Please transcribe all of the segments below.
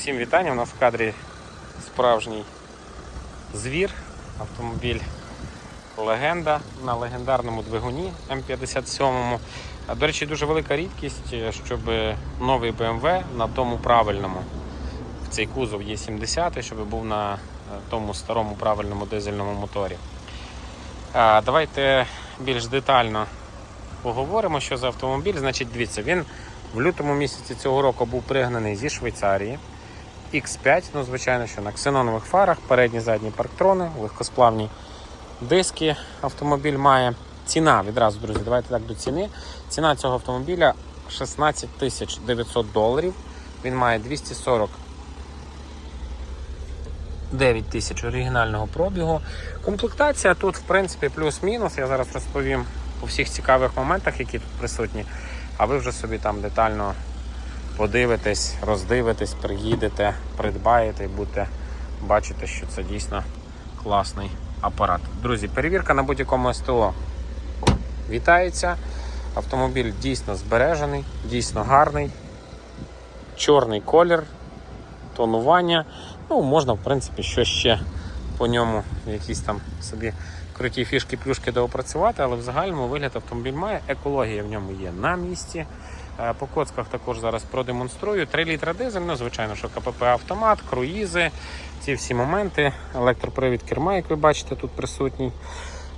Всім вітання. У нас в кадрі справжній звір, автомобіль Легенда на легендарному двигуні М57. До речі, дуже велика рідкість, е, щоб новий BMW на тому правильному. В цей кузов є 70 щоб був на е, тому старому правильному дизельному моторі. Давайте більш детально поговоримо, що за автомобіль. Значить, дивіться, він в лютому місяці цього року був пригнаний зі Швейцарії. X5, ну звичайно, що на ксенонових фарах, передні задні парктрони, легкосплавні диски автомобіль має. Ціна відразу, друзі, давайте так до ціни. Ціна цього автомобіля 16 тисяч 900 доларів. Він має 240 9 тисяч оригінального пробігу. Комплектація тут, в принципі, плюс-мінус. Я зараз розповім у всіх цікавих моментах, які тут присутні. А ви вже собі там детально подивитесь, роздивитесь, приїдете, придбаєте і будете бачити, що це дійсно класний апарат. Друзі, перевірка на будь-якому СТО вітається. Автомобіль дійсно збережений, дійсно гарний. Чорний колір, тонування. Ну, можна, в принципі, що ще по ньому якісь там собі круті фішки, плюшки доопрацювати, але в загальному вигляд автомобіль має. Екологія в ньому є на місці. Е, По коцках також зараз продемонструю. 3 літра дизель, ну, звичайно, що КПП автомат, круїзи, ці всі моменти. Електропривід керма, як ви бачите, тут присутній.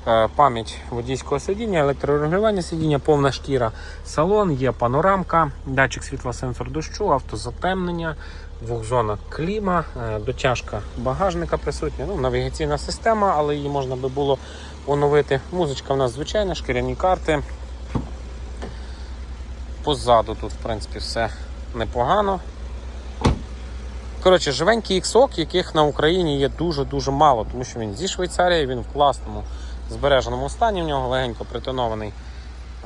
Е, Пам'ять водійського сидіння, електрорегулювання сидіння, повна шкіра, салон, є панорамка, датчик світлосенсор дощу, автозатемнення, двохзона кліма, е, дотяжка багажника присутня, ну, навігаційна система, але її можна би було оновити. Музичка в нас звичайна, шкіряні карти. Позаду тут, в принципі, все непогано. Коротше, живенький іксок, яких на Україні є дуже-дуже мало, тому що він зі Швейцарії, він в класному збереженому стані. В нього легенько притонований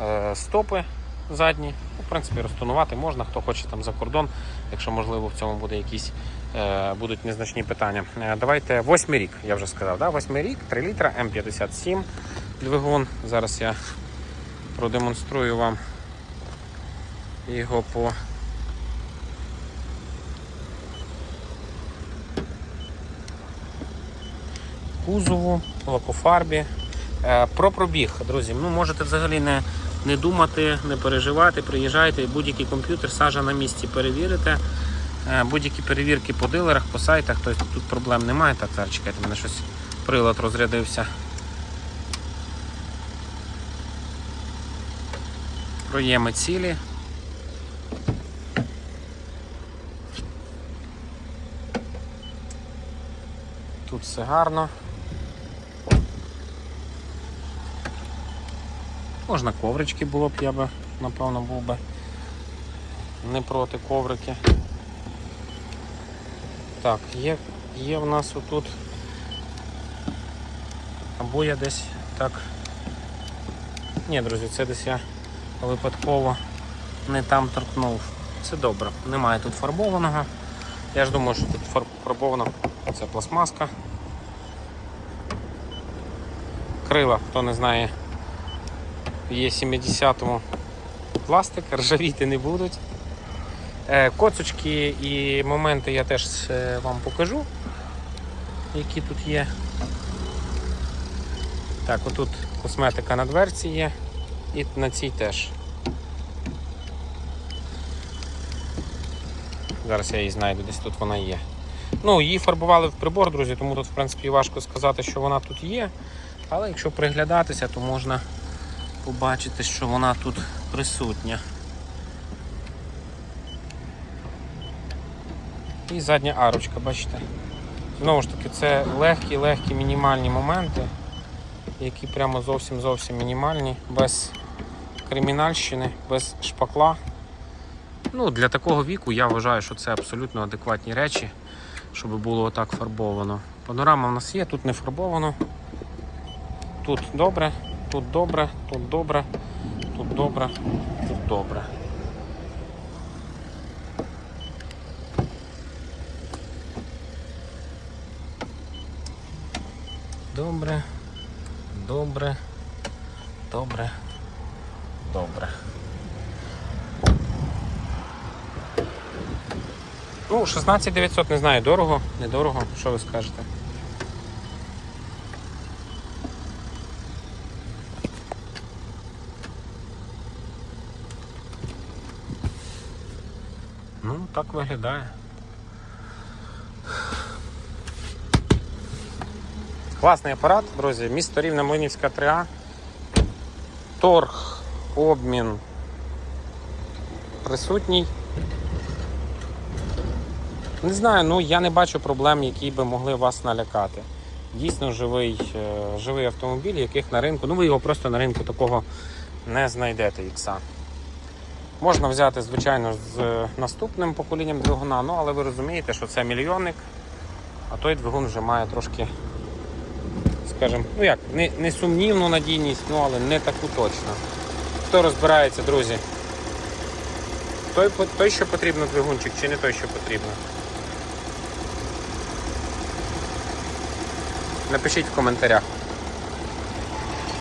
е, стопи задні. Ну, В принципі, розтонувати можна, хто хоче там за кордон, якщо можливо в цьому буде якісь е, будуть незначні питання. Е, давайте восьмий рік, я вже сказав. Да? Восьмий рік, 3 літра, М57 двигун. Зараз я продемонструю вам його по кузову, лакофарбі. Е, Про пробіг, друзі, ну можете взагалі не, не думати, не переживати, приїжджайте, будь-який комп'ютер, сажа на місці перевірите. Е, Будь-які перевірки по дилерах, по сайтах, тобто тут проблем немає. Так, зараз чекайте, мене щось прилад розрядився. Проєми цілі. Тут все гарно. Можна коврички було б, я би, напевно, був би не проти коврики. Так, є, є в нас отут. Або я десь так. Ні, друзі, це десь я випадково не там торкнув. Це добре. Немає тут фарбованого. Я ж думаю, що тут фарбована це пластмаска. Крила, хто не знає, є 70-му пластик, ржавіти не будуть. Е, Коцочки і моменти я теж е, вам покажу, які тут є. Так, отут косметика на дверці є і на цій теж. Зараз я її знайду, десь тут вона є. Ну, її фарбували в прибор, друзі, тому тут, в принципі, важко сказати, що вона тут є. Але якщо приглядатися, то можна побачити, що вона тут присутня. І задня арочка, бачите. Знову ж таки, це легкі-легкі мінімальні моменти, які прямо зовсім-зовсім мінімальні, без кримінальщини, без шпакла. Ну, Для такого віку я вважаю, що це абсолютно адекватні речі, щоб було отак фарбовано. Панорама в нас є, тут не фарбовано. Тут добре, тут добре, тут добре, тут добре, тут добре. Добре, добре, добре, добре. Ну, 16 900, не знаю, дорого, недорого, що ви скажете? Ну, так виглядає. Класний апарат, друзі. Місто Рівне Млинівська 3А. Торг, обмін присутній. Не знаю, ну я не бачу проблем, які би могли вас налякати. Дійсно живий, е, живий автомобіль, яких на ринку, ну ви його просто на ринку такого не знайдете ікса. Можна взяти, звичайно, з е, наступним поколінням двигуна, ну але ви розумієте, що це мільйонник, а той двигун вже має трошки, скажімо, ну як, не, не сумнівну надійність, ну але не таку точно. Хто розбирається, друзі? Той, той, що потрібно двигунчик, чи не той, що потрібно? Напишіть в коментарях.